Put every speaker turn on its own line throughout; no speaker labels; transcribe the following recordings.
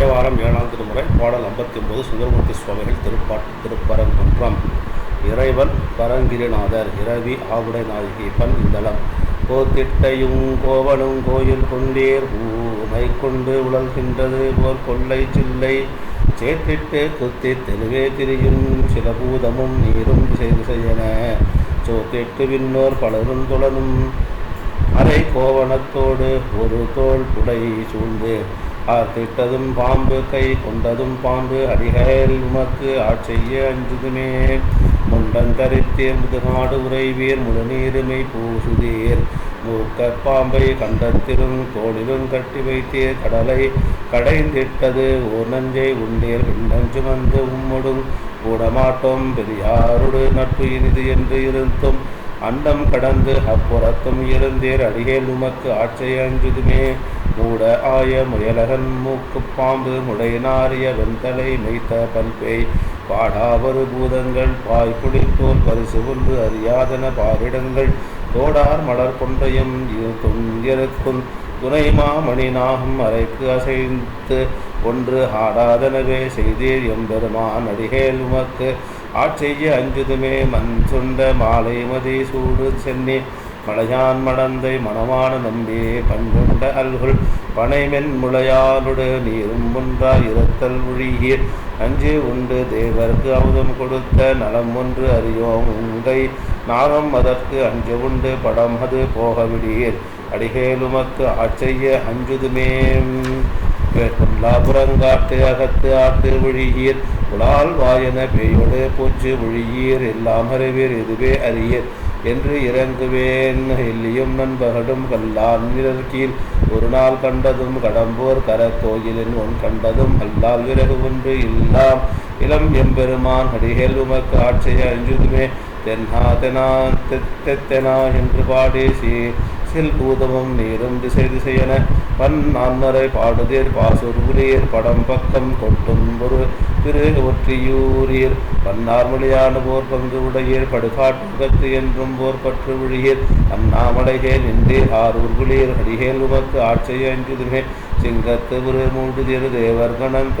தேவாரம் ஏழாம் திருமுறை பாடல் ஐம்பத்தி ஒன்பது சுந்தரமூர்த்தி சுவாமிகள் திருப்பாட்டு திருப்பரங்குன்றம். இறைவன் பரங்கிரிநாதர் இரவி ஆவுடை நாயகி பன் இந்தளம். கோத்திட்டையும் கோவனும் கோயில் கொண்டேர் ஊமை கொண்டு உழல்கின்றது போர் கொள்ளை சில்லை. சேத்திட்டு குத்தி தெருவே திரியும் சில பூதமும் நீரும் செய்து செய்யன. சோத்திட்டு விண்ணோர் பலரும் துளனும் அரை கோவணத்தோடு ஒரு தோல் புடை சூழ்ந்து ஆர்த்திட்டதும் பாம்பு கை கொண்டதும் பாம்பு அடிகேல் உமக்கு ஆட்செய்ய அஞ்சுதுமே. முண்டந்தரித்தீர் முதுநாடு உறைவீர் முழுநீருமை பூசுதீர். மூக்க பாம்பை கண்டத்திலும் தோளிலும் கட்டி வைத்தீர். கடலை கடைந்திட்டது ஓர் நஞ்சை உண்டீர். பின்னஞ்சு வந்து உம்மொடும் கூடமாட்டோம் பெரியாருடு நட்பு இனிது என்று இருந்தும் அண்டம் கடந்து அப்புறத்தும் இருந்தேர். அடிகேல் உமக்கு ஆட்சை அஞ்சுதுமே. மூட ஆய முயலகன் மூக்கு பாம்பு முடையினாரிய வெண்தலை மெய்த்த பல்பேய் பாடாவரு பூதங்கள் பாய் குடித்தோல் பரிசு ஒன்று அறியாதன பாரிடங்கள். தோடார் மலர் கொன்றையும் துங்கிருக்கும் துணை மாமணி நாகம் அறைக்கு அசைந்து. ஒன்று ஆடாதனவே செய்தீர் எம்பெருமான் அடிகேல் உமக்கு ஆட்செய்ய அஞ்சுதுமே மண் சுண்ட மாலை மதி சூடு சென்னி. மலையான் மடந்தை மணமான நம்பி பண்புண்ட அல்குள் பனைமென் முளையாலுடு நீரும் ஒன்றாய் இரத்தல் ஒழியீர் அஞ்சு உண்டு தேவர்க்கு அமுதம் கொடுத்த நலம் ஒன்று அறியோம் உங்கை. நாகம் அதற்கு அஞ்சு உண்டு படம் அது போகவிடீர். அடிகேலுமக்கு ஆட்செய்ய அஞ்சுதுமே புறங்காட்டு அகத்து ஆட்டு ஒழியீர் உலால் வாயன பேயோடு பூச்சு ஒழியீர் எல்லாம் அறிவீர் இதுவே அறியீர். என்று இறங்குவேன். இல்லியும் நண்பகடும் கல்லான் கீழ் ஒரு நாள் கண்டதும் கடம்பூர் கரக்கோயிலின் உன் கண்டதும் அல்லால் விறகு ஒன்று இல்லாம். இளம் எம்பெருமான் அடிகள் உமக்கு ஆட்சிய அஞ்சுதுமே. தென்னா தெனா தெத்தெனா என்று பாடி சீ சில் பூதமும் நீரும் திசை திசையென பன் பாடுதீர் பாடுதேர் படம் பக்கம் கொட்டும் ஒரு திரு ஒற்றியூரீர் பன்னார்மொழியான போர் பங்கு உடையீர் படுகாட்டுகத்து என்றும் போர் பற்று விழியீர். அண்ணாமலைகே நின்றீர் ஆரூர் குளிர் ஹரிகேல் உமக்கு ஆட்சியை அஞ்சுதுமே சிங்கத்து ஒரு மூன்று திரு தேவர் கணம்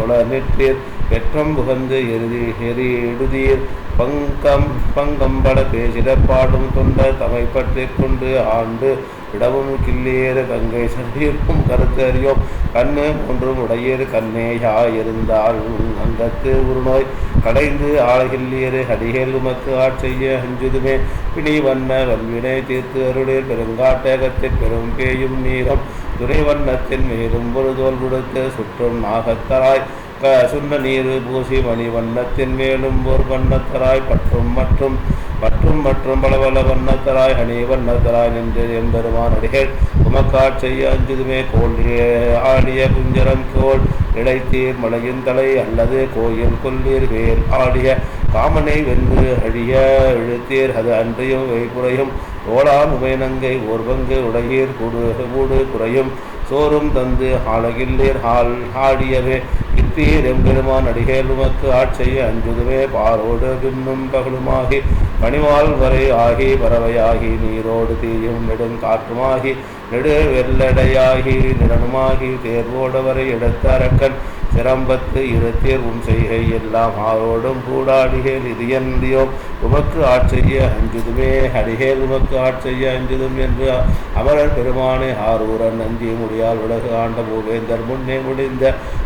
வெற்றம் புகந்து எருதி எரிடுதீர் பங்கம் பங்கம்பட பேசிட பாடும் தொண்ட தமை பற்றி கொண்டு ஆண்டு இடவும் கிள்ளேற கங்கை சந்தீர்க்கும் கருத்து அறியோம். கண்ணு ஒன்றும் உடையேறு கண்ணேயா இருந்தால் அங்கத்து ஒரு நோய் கடைந்து ஆளகில்லியரு அடிகள் உமக்கு ஆட்செய்ய அஞ்சுதுமே. பிணி வண்ண வல்வினை தீர்த்து அருளில் பெருங்காட்டகத்தில் பெரும் பேயும் நீரம். துறைவண்ணத்தின் வண்ணத்தின் மேலும் ஒரு தோல் கொடுத்து சுற்றும் நாகத்தராய். சுண்ண நீரு பூசி மணி வண்ணத்தின் மேலும் ஒரு வண்ணத்தராய். பற்றும் மற்றும் மற்றும் மற்றும் பல பல வண்ணத்தராய் அணி வண்ணத்தராய் நின்று எம்பெருமான் அடிகள் உமக்காட் செய்ய அஞ்சுதுமே கோல் ஆடிய குஞ்சரம் கோல் நிலைத்தீர் மலையின் தலை அல்லது கோயில் கொல்லீர் வேல் ஆடிய காமனை வென்று அழிய இழுத்தீர். அது அன்றையும் வைப்புறையும் ஓலான் உமைநங்கை ஓர் பங்கு உடையீர் கூடு கூடு குறையும். சோறும் தந்து ஆளகில்லீர் ஹால் ஆடியவே இத்தீர் எம்பெருமான் அடிகேல் உமக்கு ஆட்செய்ய அஞ்சுதுவே பாரோடு பின்னும் பகலுமாகி பணிவால் வரை ஆகி பறவையாகி நீரோடு தீயும் நெடும் காற்றுமாகி நெடு வெள்ளடையாகி நிறனுமாகி தேர்வோடவரை எடுத்த அரக்கன் சிரம்பத்து இருத்தேர் உன் செய்கை எல்லாம் ஆரோடும் கூடாடிகேல் இது என்றியோம் உமக்கு ஆட்செய்ய அஞ்சுதுமே அடிகேல் உமக்கு ஆட்செய்ய அஞ்சுதும் என்று அமரர் பெருமானே ஆரூரன் நஞ்சி முடியால் உலகு ஆண்ட பூவேந்தர் முன்னே முடிந்த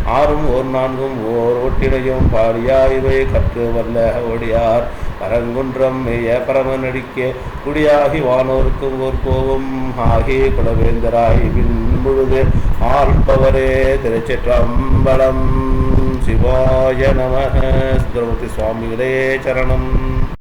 ஆறும் ஓர் நான்கும் ஓர் ஒட்டிடையும் இவை கற்று வல்ல ஒடியார். பரங்குன்றம் மேய பரமனடிக்க குடியாகி வானோருக்கும் ஓர் கோவும் ஆகி குலவேந்தராகி பின் முழுது ஆள்பவரே திருச்சிற்றம்பலம். சிவாய நம சுந்தரமூர்த்தி சுவாமிகளே சரணம்.